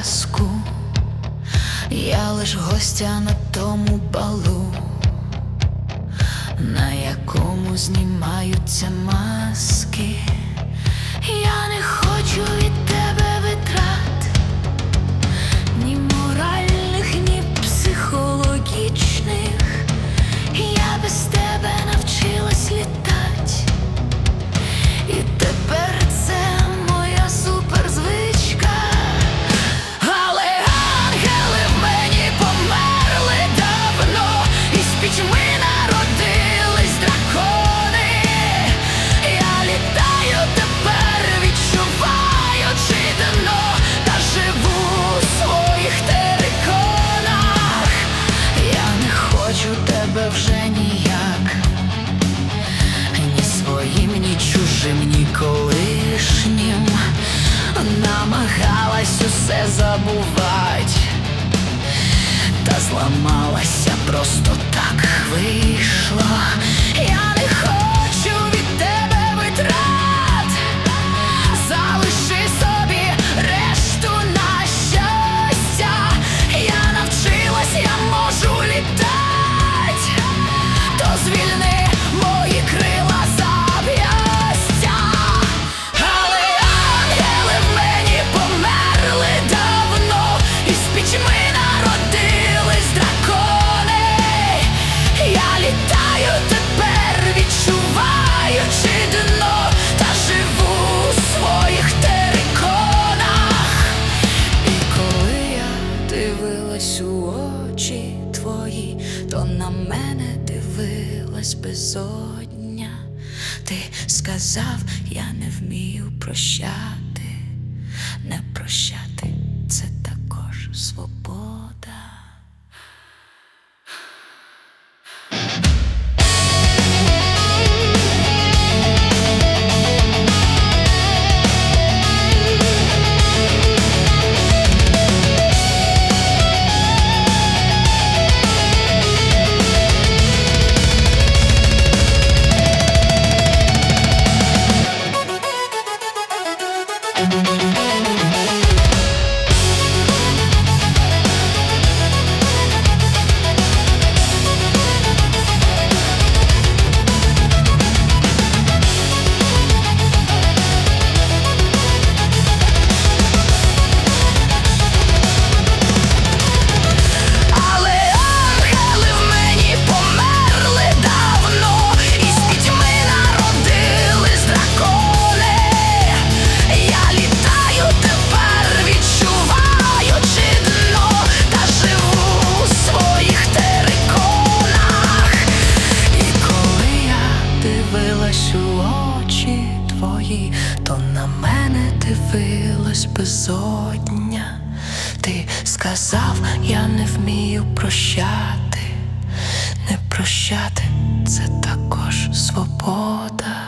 казку, я лиш гостя на тому балу, на якому знімаються ма. все забувать, та зламалася просто так вийшла. здавалась безодня, ти сказав, я не вмію прощати, не прощати це також свобода. безодня, ти сказав, я не вмію прощати, не прощати це також свобода.